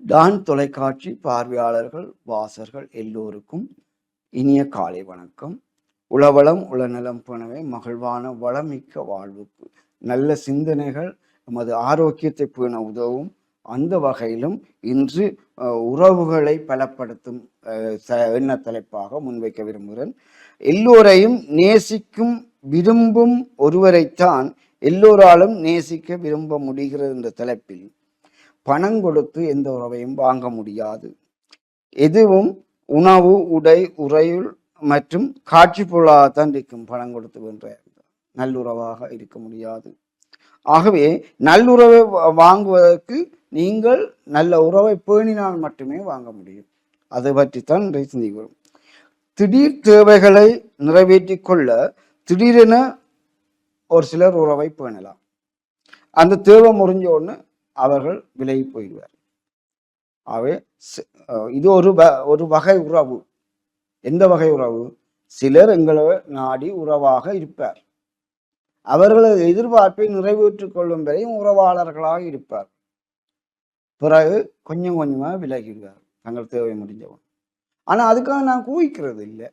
Don தொலைக்காட்சி பார்வையாளர்கள் வாசர்கள் எல்லோருக்கும் இனிய காலை வணக்கம். உளவளம் உளநலம் போனவை மகிழ்வான வளமிக்க வாழ்வுக்கு நல்ல சிந்தனைகள் நமது ஆரோக்கியத்தை பேண உதவும் அந்த வகையிலும் இன்று உறவுகளை பலப்படுத்தும் ச- எண்ண தலைப்பாக முன்வைக்க விரும்புகிறேன். எல்லோரையும் நேசிக்கும் விரும்பும் ஒருவரைத்தான் எல்லோராலும் நேசிக்க விரும்ப முடிகிறது என்ற தலைப்பில் பணம் கொடுத்து எந்த உறவையும் வாங்க முடியாது. எதுவும் உணவு உடை உறையுள் மற்றும் காட்சி பொருளாகத்தான் இருக்கும் பணம் கொடுத்து வென்ற நல்லுறவாக இருக்க முடியாது. ஆகவே நல்லுறவை வாங்குவதற்கு நீங்கள் நல்ல உறவை பேணினால் மட்டுமே வாங்க முடியும். அதை பற்றித்தான் இன்றைய சிந்திக்கிறோம் திடீர் தேவைகளை நிறைவேற்றிக் கொள்ள திடீரென ஒரு சிலர் உறவை பேணலாம். அந்த தேவை முறிஞ்ச உடனே அவர்கள் விலகி போயிடுவார். ஆகவே இது ஒரு வ- ஒரு வகை உறவு. எந்த வகை உறவு? சிலர் எங்களை நாடி உறவாக இருப்பார். அவர்களது எதிர்பார்ப்பை நிறைவேற்றிக் கொள்ளும் வரையும் உறவாளர்களாக இருப்பார். பிறகு கொஞ்சம் கொஞ்சமாக விலகிடுவார் தங்கள் தேவை முடிஞ்சவன் ஆனால் அதுக்காக நான் குவிக்கிறது இல்லை.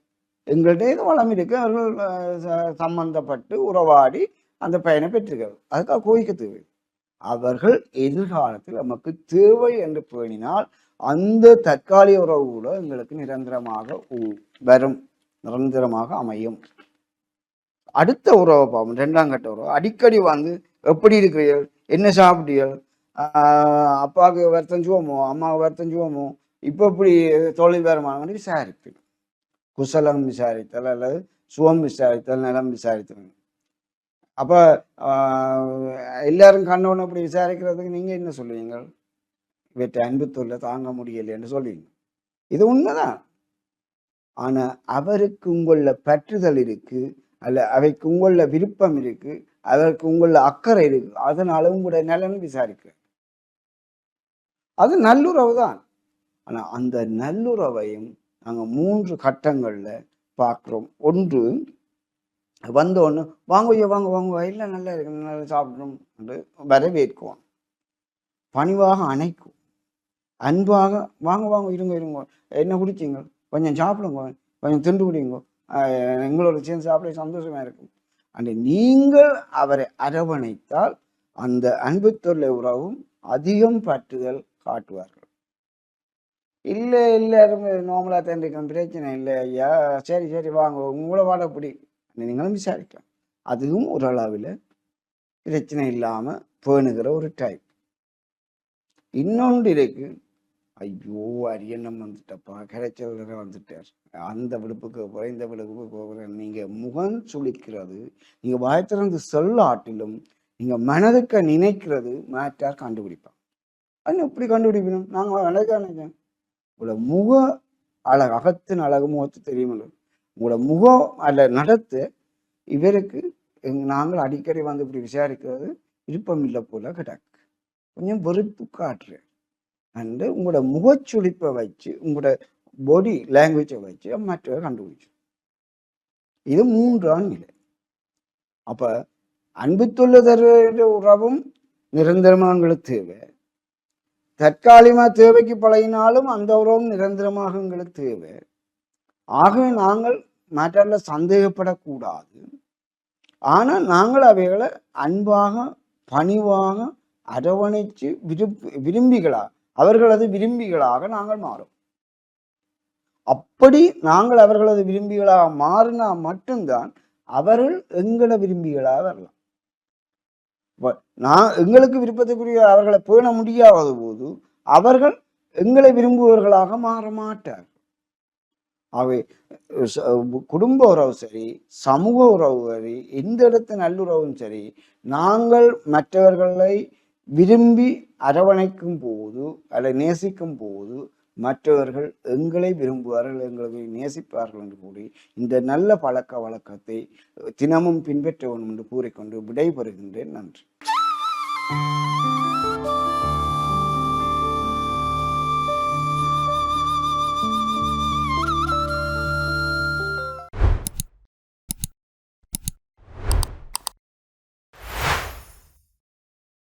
எங்கள்கிட்ட ஏதோ வளம் இருக்கு. அவர்கள் சம்பந்தப்பட்டு உறவாடி அந்த பயனை பெற்றிருக்கிறது அதுக்காக குவிக்க தேவை அவர்கள் எதிர்காலத்தில் நமக்கு தேவை என்று பேணினால் அந்த தற்காலிக உறவு கூட எங்களுக்கு நிரந்தரமாக உ- வரும். நிரந்தரமாக அமையும். அடுத்த உறவை பார்ப்போம் ரெண்டாம் கட்ட உறவு. அடிக்கடி வந்து எப்படி இருக்கிறீர்கள்? என்ன சாப்பிட்டீர்கள்? அப்பாவுக்கு வருத்தஞ்சுவோமோ அம்மாவுக்கு வருத்தஞ்சுவோமோ இப்போ இப்படி தொழில் வருமானம்? விசாரிப்பேன். குசலம் விசாரித்தல் அல்லது சுகம் விசாரித்தல் நிலம் விசாரித்தல். அப்போ எல்லாரும் கண்ணவனை அப்படி விசாரிக்கிறதுக்கு நீங்கள் என்ன சொல்லுவீங்க? இவற்றை அன்பு தொல்லை தாங்க முடியலைன்னு சொல்லுவீங்க. இது உண்மைதான். ஆனால் அவருக்கு உங்களில் பற்றுதல் இருக்குது அல்ல அவைக்கு உங்களில் விருப்பம் இருக்கு அதற்கு உங்களில் அக்கறை இருக்கு அதனால உங்களுடைய நலன் விசாரிக்கிறேன் அது நல்லுறவு தான். ஆனால் அந்த நல்லுறவையும் நாங்கள் மூன்று கட்டங்களில் பார்க்குறோம். ஒன்று வந்த உடனே வாங்க ஐயா வாங்க வாங்க இல்லை நல்லா இருக்கு நல்லா சாப்பிடணும் என்று வரவேற்குவோம். பணிவாக அணைக்கும். அன்பாக வாங்க வாங்க இருங்க இருங்க என்ன குடிச்சிங்க? கொஞ்சம் சாப்பிடுங்க கொஞ்சம் திண்டு குடிங்க எங்களோட சேர்ந்து சாப்பிட சந்தோஷமா இருக்கும். அண்டு நீங்கள் அவரை அரவணைத்தால் அந்த அன்பு தொல்லை உறவும் அதிகம் பற்றுதல் காட்டுவார்கள். இல்லை இல்லை நார்மலாக தண்டிக்கும் பிரச்சனை இல்லை ஐயா. சரி சரி வாங்க உங்களை வாட பிடி. நீங்களும் விசாரிக்கலாம். அதுவும் ஒரு அளவில் பிரச்சனை இல்லாமல் பேணுகிற ஒரு டைப் இன்னொன்று இருக்குது ஐயோ அரியண்ணம் வந்துட்டப்பா கிடைச்சவர்கள் வந்துட்டார். அந்த விடுப்புக்கு குறைந்த இந்த விடுப்புக்கு போகிறேன். நீங்கள் முகம் சுளிக்கிறது நீங்கள் வாய்த்திறந்து திறந்து சொல்லாட்டிலும் நீங்கள் மனதுக்கு நினைக்கிறது மேட்டார் கண்டுபிடிப்பான் அது எப்படி கண்டுபிடிக்கணும்? நாங்கள் மனதுக்கு நினைச்சேன் உங்களோட முக அழகு அகத்தின் அழகு முகத்து தெரியுமில்ல. உங்களோட முகம் அல்ல நடத்து இவருக்கு நாங்கள் அடிக்கடி வந்து இப்படி விசாரிக்கிறது விருப்பம் இல்லை போல கிடக்கு. கொஞ்சம் வெறுப்பு காட்டுறேன். அண்டு உங்களோட முகச்சுளிப்பை வச்சு உங்களோட பாடி லாங்குவேஜை வச்சு மற்றவரை கண்டுபிடிச்சு. இது மூன்றாம் நிலை. அப்போ அன்பு தொல்லுதர் உறவும் நிரந்தரமாக எங்களுக்கு தேவை. தற்காலிகமாக தேவைக்கு பழகினாலும் அந்த உறவும் நிரந்தரமாக எங்களுக்கு தேவை. ஆகவே நாங்கள் மேட்டரில் சந்தேகப்படக்கூடாது. ஆனால் நாங்கள் அவைகளை அன்பாக பணிவாக அரவணைச்சு விரும்பி விரும்பிகளாக அவர்களது விரும்பிகளாக நாங்கள் மாறும். அப்படி நாங்கள் அவர்களது விரும்பிகளாக மாறினா மட்டும்தான் அவர்கள் எங்களை விரும்பிகளாக வரலாம். நான் எங்களுக்கு விருப்பத்துக்குரிய அவர்களை பேண முடியாத போது அவர்கள் எங்களை விரும்புபவர்களாக மாற மாட்டார் ஆகவே ச- குடும்ப உறவு சரி சமூக உறவு சரி எந்த இடத்து நல்லுறவும் சரி நாங்கள் மற்றவர்களை விரும்பி அரவணைக்கும் போது அதை நேசிக்கும் போது மற்றவர்கள் எங்களை விரும்புவார்கள் எங்களை நேசிப்பார்கள் என்று கூறி இந்த நல்ல பழக்க வழக்கத்தை தினமும் பின்பற்ற வேண்டும் என்று கூறிக்கொண்டு விடைபெறுகின்றேன். நன்றி.